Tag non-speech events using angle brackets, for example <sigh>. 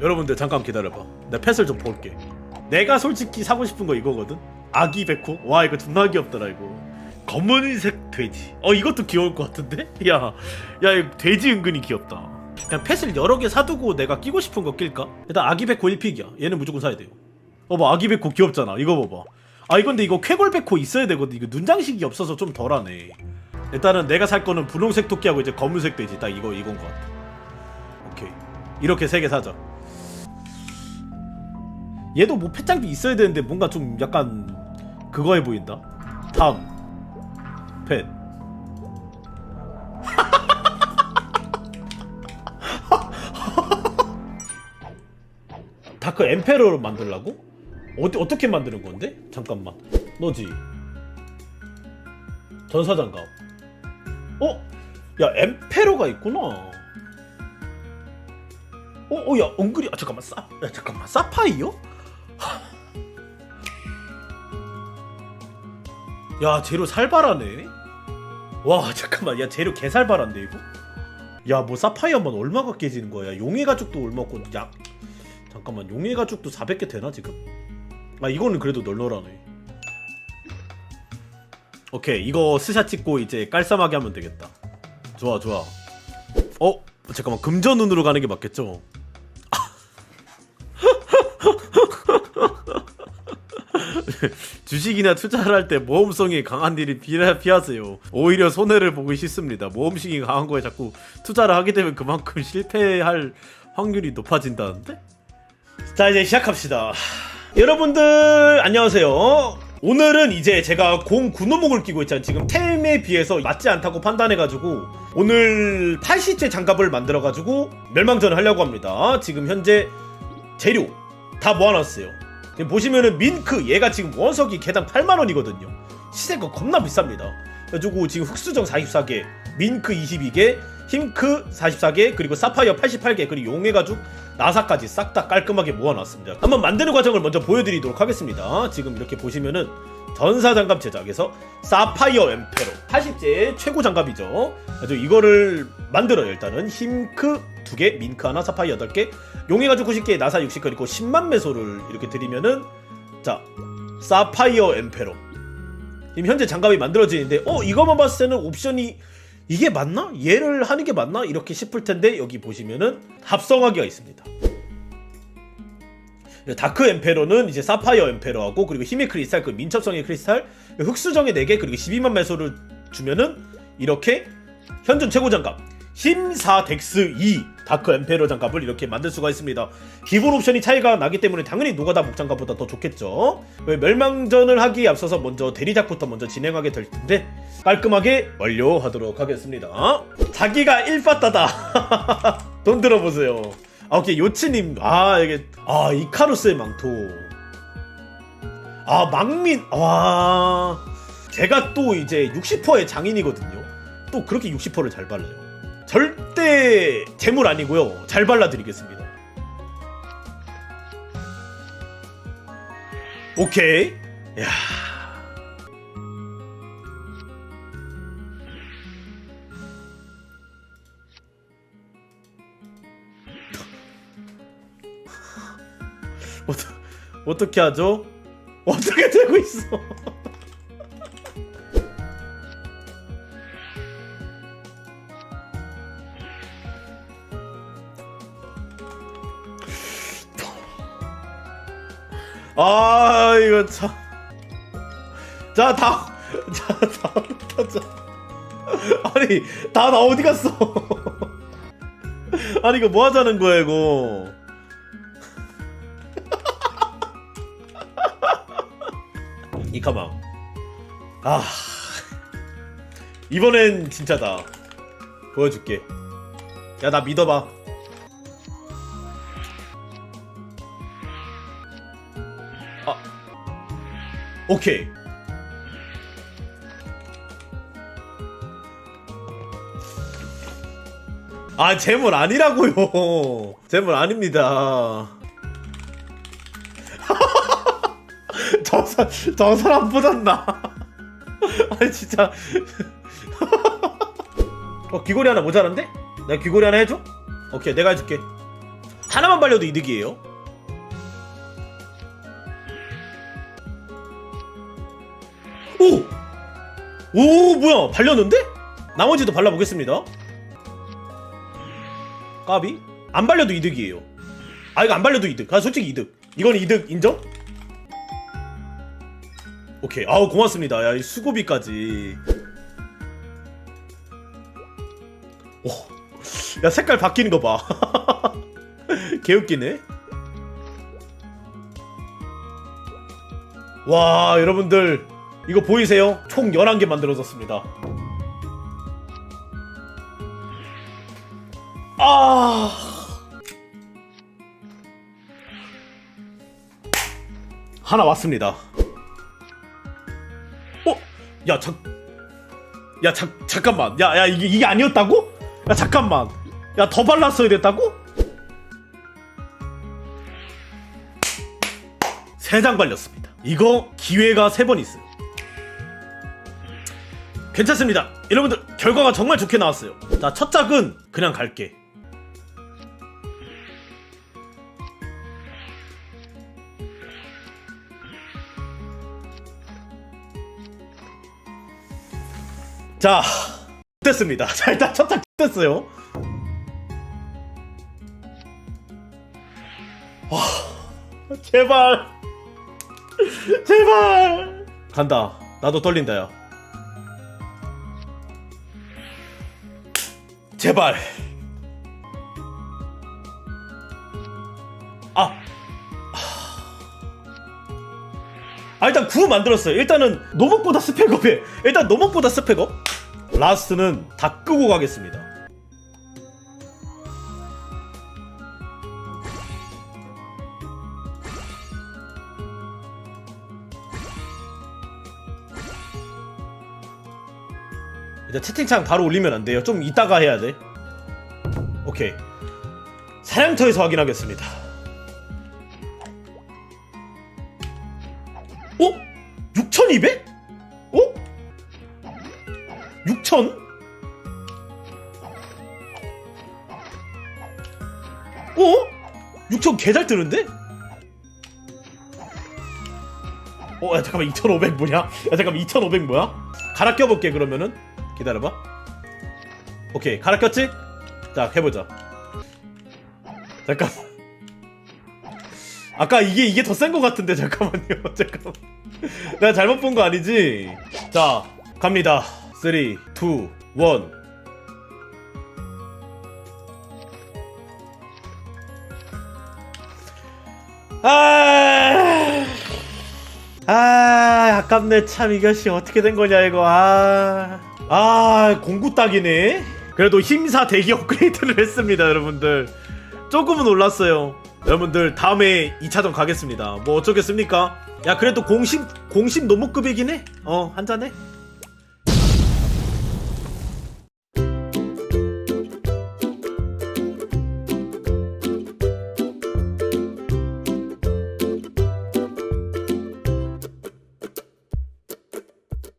여러분들 잠깐 기다려봐. 내 펫을 좀 볼게. 내가 솔직히 사고 싶은 거 이거거든. 아기 백호. 와 이거 존나 귀엽더라 이거. 검은색 돼지. 어 이것도 귀여울 것 같은데? <laughs> 야, 야 돼지 은근히 귀엽다. 그냥 펫을 여러 개 사두고 내가 끼고 싶은 거 낄까? 일단 아기 백호 1픽이야. 얘는 무조건 사야 돼요. 어봐 아기 백호 귀엽잖아. 이거 봐봐. 아 이건데 이거 쾌골 백호 있어야 되거든. 이거 눈장식이 없어서 좀 덜하네. 일단은 내가 살 거는 분홍색 토끼하고 이제 검은색 돼지. 딱 이거 이건 것 같아. 오케이. 이렇게 세 개 사자. 얘도 뭐 펫장비 있어야 되는데 뭔가 좀 약간 그거해 보인다. 다음 펫. <laughs> 다크 엠페러로 만들라고? 어디 어떻게 만드는 건데? 잠깐만. 너지. 전사장갑. 어? 야 엠페러가 있구나. 어, 어, 야, 엉그리, 아, 잠깐만, 사, 야, 잠깐만, 사파이어? 야, 재료 살벌하네. 와, <laughs> 잠깐만, 야, 재료 개살벌한데 이거? 야, 뭐 사파이어만 얼마가 깨지는 거야? 용의 가죽도 얼마고, 야, 잠깐만, 용의 가죽도 400개 되나 지금? 아, 이거는 그래도 널널하네. 오케이, 이거 스샷 찍고 이제 깔쌈하게 하면 되겠다. 좋아, 좋아. 어, 잠깐만, 금전운으로 가는 게 맞겠죠? <laughs> <laughs> 주식이나 투자를 할 때 모험성이 강한 일이 피하, 피하세요. 오히려 손해를 보기 쉽습니다. 모험식이 강한 거에 자꾸 투자를 하게 되면 그만큼 실패할 확률이 높아진다는데? 자 이제 시작합시다. 여러분들 안녕하세요. 오늘은 이제 제가 공 구노목을 끼고 있잖아요. 지금 템에 비해서 맞지 않다고 판단해가지고 오늘 8시째 장갑을 만들어가지고 멸망전을 하려고 합니다. 지금 현재 재료 다 모아놨어요. 지금 보시면은 민크 얘가 지금 원석이 개당 8만 원이거든요. 시세가 겁나 비쌉니다. 그래가지고 지금 흑수정 44개, 민크 22개, 힘크 44개, 그리고 사파이어 88개, 그리고 용의 가죽 나사까지 싹 다 깔끔하게 모아놨습니다. 한번 만드는 과정을 먼저 보여드리도록 하겠습니다. 지금 이렇게 보시면은 전사 장갑 제작에서 사파이어 엠페로 80제 최고 장갑이죠. 그래서 이거를 만들어요. 일단은 힘크 2개, 민크 하나, 사파이어 8개, 용의 가죽 90개, 나사 60개 그리고 10만 매소를 이렇게 드리면은 자 사파이어 엠페로 지금 현재 장갑이 만들어지는데 어 이거만 봤을 때는 옵션이 이게 맞나? 얘를 하는 게 맞나? 이렇게 싶을 텐데 여기 보시면은 합성하기가 있습니다. 다크 엠페로는 이제 사파이어 엠페로하고 그리고 힘의 크리스탈 그 민첩성의 크리스탈 흑수정의 4개 그리고 12만 매소를 주면은 이렇게 현존 최고 장갑 힘4 덱스 2 다크 엠페로 장갑을 이렇게 만들 수가 있습니다. 기본 옵션이 차이가 나기 때문에 당연히 노가다 목장갑보다 더 좋겠죠. 왜 멸망전을 하기에 앞서서 먼저 대리작부터 먼저 진행하게 될 텐데 깔끔하게 완료하도록 하겠습니다. 자기가 1빠따다. <laughs> 돈 들어보세요. 아 오케이 요치님 아 이게 아 이카루스의 망토 아 망민 와 제가 또 이제 60%의 장인이거든요. 또 그렇게 60%를 잘 발라요. 절대 재물 아니고요. 잘 발라드리겠습니다. 오케이. 야. 어떠, 어떻게 하죠? 어떻게 되고 있어? <laughs> 아 이거 참. 자 다음 자 다음 타자. 아니 다 나 어디 갔어? <laughs> 아니 이거 뭐 하자는 거야 이거? 이카망. 아 이번엔 진짜다. 보여줄게. 야 나 믿어봐. 오케이. 아 재물 아니라고요. 재물 아닙니다. 저, 사, 저 사람보단 나. 아니 진짜. <laughs> 어 귀걸이 하나 모자란데? 내가 귀걸이 하나 해줘? 오케이 내가 해줄게. 하나만 발려도 이득이에요. 오! 오 뭐야 발렸는데? 나머지도 발라보겠습니다. 까비? 안 발려도 이득이에요. 아 이거 안 발려도 이득. 아 솔직히 이득. 이건 이득 인정? 오케이. 아우 고맙습니다. 야이 수고비까지. 오. 야 색깔 바뀌는 거 봐. <laughs> 개웃기네. 와 여러분들 이거 보이세요? 총 11개 만들어졌습니다. 아. 하나 왔습니다. 어? 야, 잠. 야, 잠 잠깐만. 야, 야, 이게 이게 아니었다고? 야, 잠깐만. 야, 더 발랐어야 됐다고? 세 장 발렸습니다. 이거 기회가 세 번 있어요. 괜찮습니다. 여러분들 결과가 정말 좋게 나왔어요. 자, 첫 작은 그냥 갈게. 자, 됐습니다. 자, 일단 첫작 됐어요. 와, 제발, 제발. 간다. 나도 떨린다, 야. 제발. 아. 아 일단 9 만들었어요. 일단은 노목보다 스펙업에 일단 노목보다 스펙업. 라스트는 다 끄고 가겠습니다. 일단 채팅창 바로 올리면 안 돼요. 좀 이따가 해야 돼. 오케이. 사냥터에서 확인하겠습니다. 어? 6,200? 어? 6,000? 어? 6,000 개잘 뜨는데? 어, 야, 잠깐만, 2,500 뭐냐? 야, 잠깐만, 2,500 뭐야? 갈아 껴볼게, 그러면은. 기다려봐. 오케이, 갈아 꼈지? 자, 해보자. 잠깐. 아까 이게 이게 더센거 같은데 잠깐만요. <laughs> 잠깐. 내가 잘못 본 거 아니지? 자, 갑니다. 3, 2, 1. 아, 아, 아깝네 참 이것이 어떻게 된 거냐 이거. 아, 아 공구 딱이네. 그래도 힘사 대기 업그레이드를 <laughs> 했습니다, 여러분들. 조금은 올랐어요. 여러분들 다음에 2차전 가겠습니다. 뭐 어쩌겠습니까? 야 그래도 공심 공심 노무급이긴 해. 어 한잔해.